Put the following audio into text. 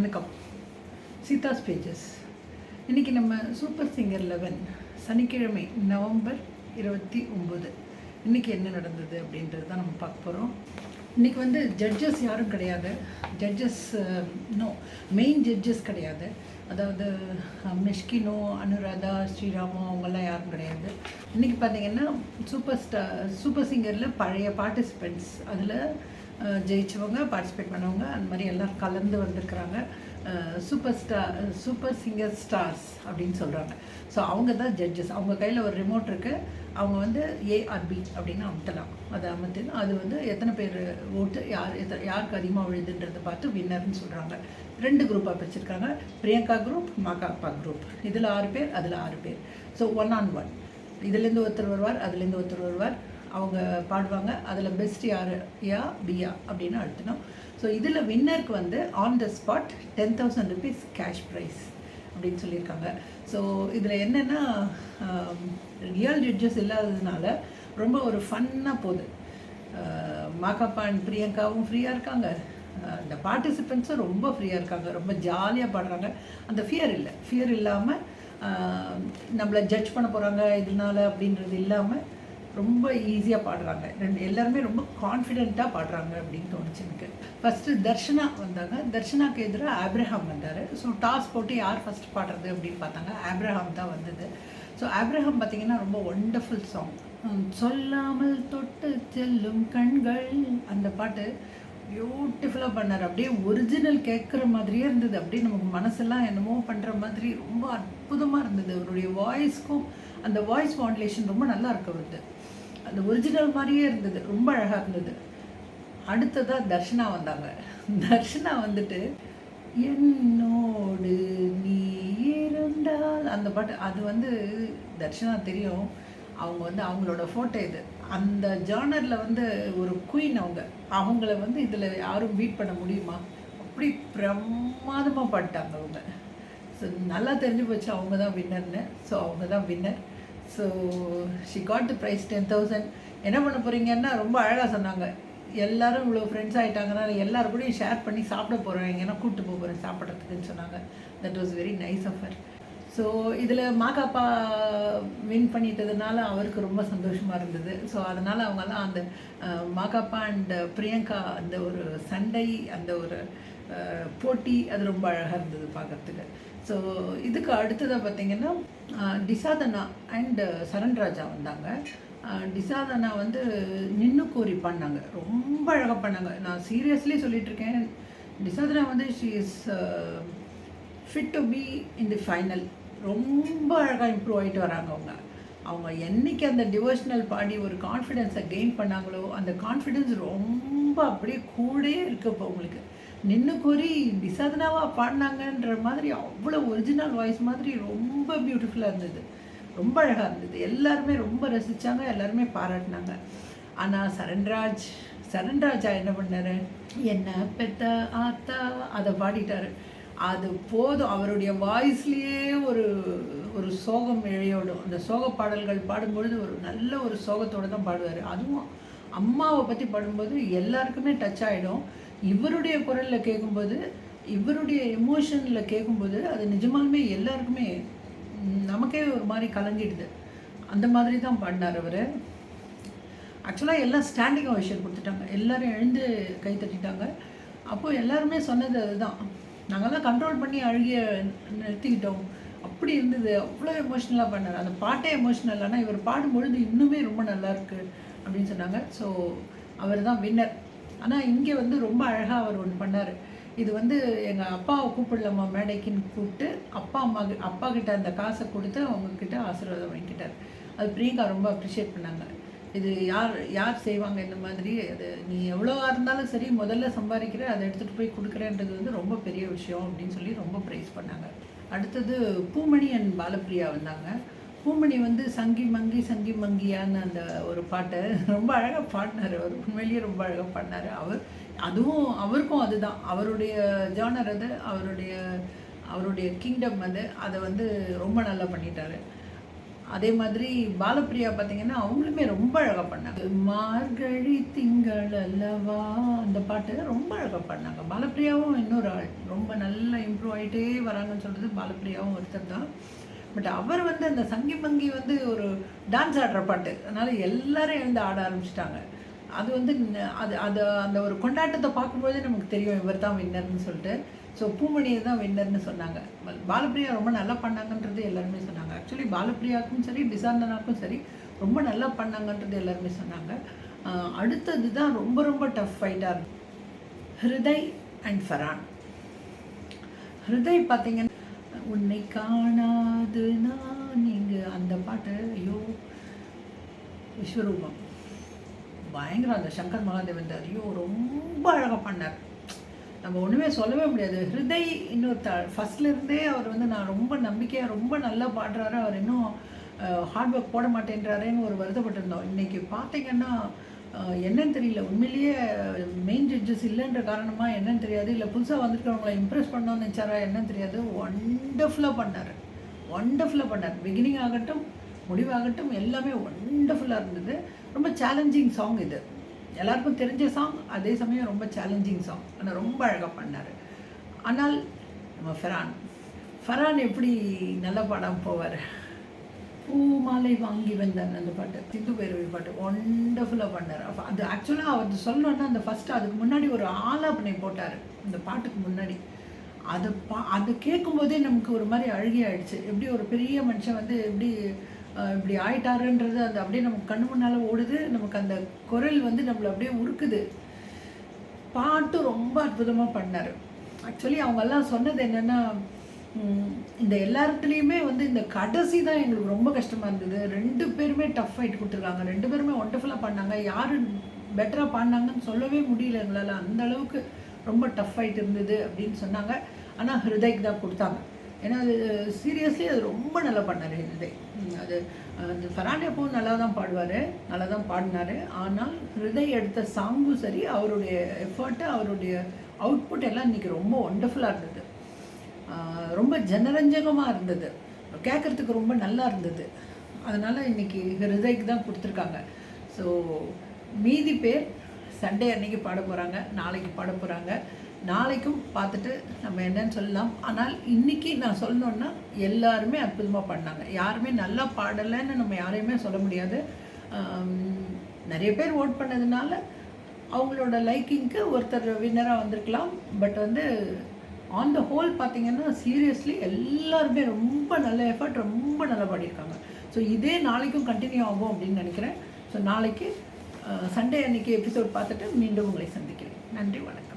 வணக்கம். சீதாஸ் பேஜஸ் இன்றைக்கி நம்ம சூப்பர் சிங்கர் லெவன் சனிக்கிழமை நவம்பர் இருபத்தி ஒம்பது. இன்றைக்கி என்ன நடந்தது அப்படின்றது தான் நம்ம பார்க்க போகிறோம் இன்றைக்கி வந்து ஜட்ஜஸ் யாரும் கிடையாது. ஜட்ஜஸ் நோ மெயின் ஜட்ஜஸ் கிடையாது. அதாவது uh, மிஷ்கினோ அனுராதா ஸ்ரீராமோ அவங்கெல்லாம் யாரும் கிடையாது. இன்றைக்கி பார்த்தீங்கன்னா சூப்பர் ஸ்டார் சூப்பர் சிங்கரில் பழைய பார்ட்டிசிபெண்ட்ஸ் அதில் ஜெயித்தவங்க ஜெயிச்சவங்க பார்ட்டிசிபேட் பண்ணவங்க அந்த மாதிரி எல்லாம் கலந்து வந்திருக்கிறாங்க. Super star super singer stars அப்படின்னு சொல்கிறாங்க ஸோ அவங்க தான் ஜட்ஜஸ் அவங்க கையில் ஒரு ரிமோட் இருக்குது அவங்க வந்து ஏஆர்பி அப்படின்னு அமுத்தலாம். அதை அமுத்தினா அது வந்து எத்தனை பேர் ஓட்டு யார் எத்த யாருக்கு அதிகமாக விழுதுன்றதை பார்த்து வின்னர்னு சொல்கிறாங்க ரெண்டு குரூப்பாக பிரிச்சிருக்காங்க. பிரியங்கா குரூப் மாகாப்பா குரூப் இதில் ஆறு பேர் அதில் ஆறு பேர். ஸோ ஒன் ஆன் ஒன் இதுலேருந்து ஒருத்தர் வருவார் அதுலேருந்து ஒருத்தர் வருவார். அவங்க பாடுவாங்க. அதில் பெஸ்ட் யார்? யா பியா அப்படின்னு அழுத்தணும் ஸோ இதில் வின்னருக்கு வந்து on the spot ten thousand rupees cash prize அப்படின்னு சொல்லியிருக்காங்க. ஸோ இதில் என்னென்னா ரியல் ஜட்ஜஸ் இல்லாததுனால ரொம்ப ஒரு ஃபன்னாக போகுது. மாகாப்பா அண்ட் பிரியங்காவும் ஃப்ரீயாக இருக்காங்க. அந்த இந்த பார்ட்டிசிபெண்ட்ஸும் ரொம்ப ஃப்ரீயாக இருக்காங்க. ரொம்ப ஜாலியாக பாடுறாங்க. அந்த ஃபியர் இல்லை. ஃபியர் இல்லாமல் நம்மளை ஜட்ஜ் பண்ண போகிறாங்க இதனால அப்படின்றது இல்லாமல் ரொம்ப ஈஸியாக பாடுறாங்க. ரெண்டு எல்லாருமே ரொம்ப கான்ஃபிடெண்ட்டாக பாடுறாங்க அப்படின்னு தோணுச்சு எனக்கு. ஃபஸ்ட்டு தர்ஷனா வந்தாங்க. தர்ஷனாக்கு எதிராக ஆப்ரஹாம் வந்தார். ஸோ டாஸ் போட்டு யார் ஃபஸ்ட் பாடுறது அப்படின்னு பார்த்தாங்க. ஆப்ரஹாம் தான் வந்தது. ஸோ ஆப்ரஹாம் பார்த்தீங்கன்னா ரொம்ப ஒண்டர்ஃபுல் சாங் சொல்லாமல் தொட்டு செல்லும் கண்கள் அந்த பாட்டு பியூட்டிஃபுல்லாக பண்ணார். அப்படியே ஒரிஜினல் கேட்குற மாதிரியே இருந்தது. அப்படியே நமக்கு மனசெல்லாம் என்னமோ பண்ணுற மாதிரி ரொம்ப அற்புதமாக இருந்தது. அவருடைய வாய்ஸ்க்கும் அந்த வாய்ஸ் மாடுலேஷன் ரொம்ப நல்லா இருக்கு அவருது அந்த ஒரிஜினல் மாதிரியே இருந்தது. ரொம்ப அழகாக இருந்தது. அடுத்ததாக தர்ஷனா வந்தாங்க. தர்ஷனா வந்துட்டு என்னோடு நீ இருந்தால் அந்த பாட்டு அது வந்து தர்ஷனா தெரியும். அவங்க வந்து அவங்களோட ஃபோட்டோ இது. அந்த ஜானரில் வந்து ஒரு குயின் அவங்க. அவங்கள வந்து இதில் யாரும் பீட் பண்ண முடியுமா? அப்படி பிரமாதமாக பாட்டாங்க அவங்க. ஸோ நல்லா தெரிஞ்சு போச்சு. அவங்க தான் வின்னர்னு ஸோ அவங்க தான் winner so she got the prize ten thousand என்ன பண்ண போகிறீங்கன்னா ரொம்ப அழகாக சொன்னாங்க. எல்லாரும் இவ்வளோ ஃப்ரெண்ட்ஸ் ஆகிட்டாங்கன்னா எல்லாரும் கூடயும் ஷேர் பண்ணி சாப்பிட போகிறோம் எங்கன்னா கூப்பிட்டு போக போகிறேன் சாப்பிட்றதுக்குன்னு சொன்னாங்க. That was very nice offer so இதில் மாகாப்பா வின் பண்ணிட்டதுனால அவருக்கு ரொம்ப சந்தோஷமாக இருந்தது. ஸோ அதனால் அவங்கெல்லாம் அந்த மாகாப்பா அண்ட் பிரியங்கா அந்த ஒரு சண்டை அந்த ஒரு போட்டி அது ரொம்ப அழகாக இருந்தது பார்க்குறதுக்கு. ஸோ இதுக்கு அடுத்ததாக பார்த்தீங்கன்னா டிசாதனா அண்டு சரண்ராஜா வந்தாங்க. டிசாதனா வந்து நின்று கோரி பண்ணாங்க. ரொம்ப அழகாக பண்ணாங்க. நான் சீரியஸ்லி சொல்லிகிட்ருக்கேன் டிசாதனா வந்து she is fit to be in the final ரொம்ப அழகாக இம்ப்ரூவ் ஆகிட்டு வராங்க அவங்க. அவங்க என்னைக்கு அந்த டிவோஷனல் பாடி ஒரு கான்ஃபிடென்ஸை கெயின் பண்ணாங்களோ அந்த கான்ஃபிடென்ஸ் ரொம்ப அப்படியே கூடயே இருக்குது இப்போ உங்களுக்கு நின்று கூறி விசாதனாவா பாடினாங்கன்ற மாதிரி அவ்வளோ ஒரிஜினல் வாய்ஸ் மாதிரி ரொம்ப பியூட்டிஃபுல்லாக இருந்தது. ரொம்ப அழகாக இருந்தது. எல்லாருமே ரொம்ப ரசித்தாங்க எல்லாருமே பாராட்டினாங்க. ஆனால் சரண்ராஜ் சரண்ராஜா என்ன பண்ணாரு? என்ன பெத்த ஆத்தா? அதை பாடிட்டாரு. அது போதும். அவருடைய வாய்ஸ்லேயே ஒரு ஒரு சோகம் இழையோடும். அந்த சோக பாடல்கள் பாடும்பொழுது ஒரு நல்ல ஒரு சோகத்தோடு தான் பாடுவார். அதுவும் அம்மாவை பற்றி பாடும்போது எல்லாருக்குமே டச் ஆகிடும் இவருடைய குரலில் கேட்கும்போது இவருடைய எமோஷனில் கேட்கும்போது அது நிஜமாலுமே எல்லாருக்குமே நமக்கே ஒரு மாதிரி கலங்கிடுது. அந்த மாதிரி தான் பாடினார் அவர் ஆக்சுவலாக எல்லாம் ஸ்டாண்டிங் ஓவேஷன் கொடுத்துட்டாங்க. எல்லோரும் எழுந்து கை தட்டிட்டாங்க. அப்போது எல்லாருமே சொன்னது அதுதான். நாங்கள்லாம் கண்ட்ரோல் பண்ணி அழுகிய நிறுத்திக்கிட்டோம். அப்படி இருந்தது. அவ்வளோ எமோஷ்னலாக பண்ணார். அந்த பாட்டே எமோஷ்னல் ஆனால் இவர் பாடும்பொழுது இன்னுமே ரொம்ப நல்லா இருக்குது அப்படின்னு சொன்னாங்க. ஸோ அவர் தான் வின்னர் ஆனால் இங்கே வந்து ரொம்ப அழகாக அவர் ஒன்று பண்ணார். இது வந்து எங்கள் அப்பாவை கூப்பிடலாமா மேடைக்குன்னு கூப்பிட்டு அப்பா அம்மா அப்பா கிட்ட அந்த காசை கொடுத்து அவங்கக்கிட்ட ஆசீர்வாதம் வாங்கிக்கிட்டார். அது பிரியங்கா ரொம்ப அப்ரிஷியேட் பண்ணாங்க. இது யார் யார் செய்வாங்க இந்த மாதிரி? அது நீ எவ்வளோவா இருந்தாலும் சரி முதல்ல சம்பாதிக்கிற அதை எடுத்துகிட்டு போய் கொடுக்குறேன்றது வந்து ரொம்ப பெரிய விஷயம் அப்படின்னு சொல்லி ரொம்ப ப்ரைஸ் பண்ணாங்க. அடுத்தது பூமணி அண்ட் பாலப்பிரியா வந்தாங்க. பூமணி வந்து சங்கி மங்கி சங்கி மங்கியான்னு அந்த ஒரு பாட்டை ரொம்ப அழகாக பாடினார் அவர். உண்மையிலேயே ரொம்ப அழகாக பாடினார். அவர் அதுவும் அவருக்கும் அதுதான். அவருடைய ஜானர் அது அவருடைய அவருடைய கிங்டம் அது. அதை வந்து ரொம்ப நல்லா பண்ணிட்டாரு. அதே மாதிரி பாலப்பிரியா பார்த்தீங்கன்னா அவங்களுமே ரொம்ப அழகாக பண்ணாங்க மார்கழி திங்கள் அல்லவா? அந்த பாட்டு ரொம்ப அழகாக பண்ணாங்க பாலப்பிரியாவும் இன்னொரு ஆள் ரொம்ப நல்லா இம்ப்ரூவ் ஆகிட்டே வராங்கன்னு சொல்கிறது பாலப்பிரியாவும் ஒருத்தர் தான். பட் அவர் வந்து அந்த சங்கி பங்கி வந்து ஒரு டான்ஸ் ஆடுற பாட்டு. அதனால் எல்லாரும் எழுந்து ஆட ஆரம்பிச்சிட்டாங்க. அது வந்து அது அது அந்த ஒரு கொண்டாட்டத்தை பார்க்கும்போதே நமக்கு தெரியும் இவர் தான் வின்னர்னு சொல்லிட்டு. ஸோ பூமணியை தான் வின்னர்னு சொன்னாங்க. பல்- பாலப்பிரியா ரொம்ப நல்லா பண்ணாங்கன்றது எல்லாருமே சொன்னாங்க. ஆக்சுவலி பாலப்பிரியாவுக்கும் சரி டிசாந்தனாக்கும் சரி ரொம்ப நல்லா பண்ணாங்கன்றது எல்லாருமே சொன்னாங்க. அடுத்தது தான் ரொம்ப ரொம்ப டஃப் ஃபைட்டாக இருந்தது ஹிருதய் அண்ட் ஃபரான் ஹிருதய் பார்த்தீங்கன்னா உன்னை காணாது நான் இங்கு. அந்த பாட்டு ஐயோ விஸ்வரூபம். பயங்கரம் அந்த சங்கர் மகாதேவன் ஐயோ ரொம்ப அழகாக பண்ணார் நம்ம ஒன்றுமே சொல்லவே முடியாது. ஹிருதய் இன்னொரு த ஃபஸ்ட்லேருந்தே அவர் வந்து நான் ரொம்ப நம்பிக்கையாக ரொம்ப நல்லா பாடுறாரு. அவர் இன்னும் ஹார்ட் ஒர்க் போட மாட்டேன்றாருன்னு ஒரு வருத்தப்பட்டிருந்தோம். இன்றைக்கி பார்த்தீங்கன்னா என்னன்னு தெரியல. உண்மையிலேயே மெயின் ஜட்ஜஸ் இல்லைன்ற காரணமாக என்னன்னு தெரியாது. இல்லை புதுசாக வந்திருக்கிறவங்களை இம்ப்ரெஸ் பண்ணோம்னு நினச்சாரா என்னன்னு தெரியாது. ஒண்டர்ஃபுல்லாக பண்ணார். ஒண்டர்ஃபுல்லாக பண்ணார். பிகினிங் ஆகட்டும் முடிவாகட்டும் எல்லாமே ஒண்டர்ஃபுல்லாக இருந்தது. ரொம்ப சேலஞ்சிங் சாங் இது. எல்லாருக்கும் தெரிஞ்ச சாங் அதே சமயம் ரொம்ப சேலஞ்சிங் சாங் ஆனால் ரொம்ப அழகாக பண்ணார். ஆனால் நம்ம ஃபெரான். ஃபெரான் எப்படி நல்லா படம் போவார்? பூமாலை வாங்கி வந்தார் அந்த பாட்டு சிந்து பைரவி பாட்டு ஒண்டர்ஃபுல்லாக பண்ணார் அப்போ அது ஆக்சுவலாக அவர் சொல்லணுன்னா அந்த ஃபஸ்ட்டு அதுக்கு முன்னாடி ஒரு ஆலாபனை போட்டார் இந்த பாட்டுக்கு முன்னாடி. அது பா அது கேட்கும்போதே நமக்கு ஒரு மாதிரி அழுகி ஆயிடுச்சு எப்படி ஒரு பெரிய மனுஷன் வந்து எப்படி இப்படி ஆயிட்டாருன்றது அது அப்படியே நமக்கு கண்ணு முன்னால் ஓடுது நமக்கு அந்த குரல் வந்து நம்மளை அப்படியே உருக்குது. பாட்டு ரொம்ப அற்புதமாக பண்ணார் ஆக்சுவலி அவங்கெல்லாம் சொன்னது என்னென்னா இந்த எல்லாத்துலேயுமே வந்து இந்த கடைசி தான் எங்களுக்கு ரொம்ப கஷ்டமாக இருந்தது. ரெண்டு பேருமே டஃப் ஃபைட் கொடுத்துருக்காங்க. ரெண்டு பேருமே ஒண்டர்ஃபுல்லாக பண்ணாங்க. யார் பெட்டராக பாடினாங்கன்னு சொல்லவே முடியல எங்களால். அந்த அளவுக்கு ரொம்ப டஃப் ஃபைட் இருந்தது அப்படின்னு சொன்னாங்க. ஆனால் ஹிருதய்க்கு தான் கொடுத்தாங்க. ஏன்னா அது சீரியஸ்லி அது ரொம்ப நல்லா பண்ணார் ஹிருதய். அது அந்த ஃபரான் எப்பவும் நல்லா தான் பாடுவார். நல்லா தான் பாடினார். ஆனால் ஹிருதய் எடுத்த சாங்கும் சரி அவருடைய எஃபர்ட்டு அவருடைய அவுட்புட் எல்லாம் இன்றைக்கி ரொம்ப ஒண்டர்ஃபுல்லாக இருந்தது. ரொம்ப ஜனரஞ்சகமாக இருந்தது. கேட்குறதுக்கு ரொம்ப நல்லா இருந்தது. அதனால் இன்னைக்கு ஹிருதய்க்கு தான் கொடுத்துருக்காங்க. ஸோ மீதி பேர் சண்டே அன்னைக்கு பாட போகிறாங்க நாளைக்கு பாட போகிறாங்க நாளைக்கும் பார்த்துட்டு நம்ம என்னன்னு சொல்லலாம். ஆனால் இன்னைக்கு நான் சொல்லணுன்னா எல்லாருமே அற்புதமாக பண்ணாங்க யாருமே நல்லா பாடலைன்னு நம்ம யாரையுமே சொல்ல முடியாது. நிறைய பேர் ஓட் பண்ணதுனால அவங்களோட லைக்கிங்க்கு ஒருத்தர் வின்னராக வந்திருக்கலாம். பட் வந்து ஆன் த ஹோல் பார்த்தீங்கன்னா சீரியஸ்லி எல்லாருமே ரொம்ப நல்ல எஃபர்ட் ரொம்ப நல்லா பாடியிருக்காங்க ஸோ இதே நாளைக்கும் கண்டினியூ ஆகும் அப்படின்னு நினைக்கிறேன். ஸோ நாளைக்கு சண்டே அன்னைக்கு எபிசோட் பார்த்துட்டு மீண்டும் உங்களை சந்திக்கிறேன். நன்றி வணக்கம்.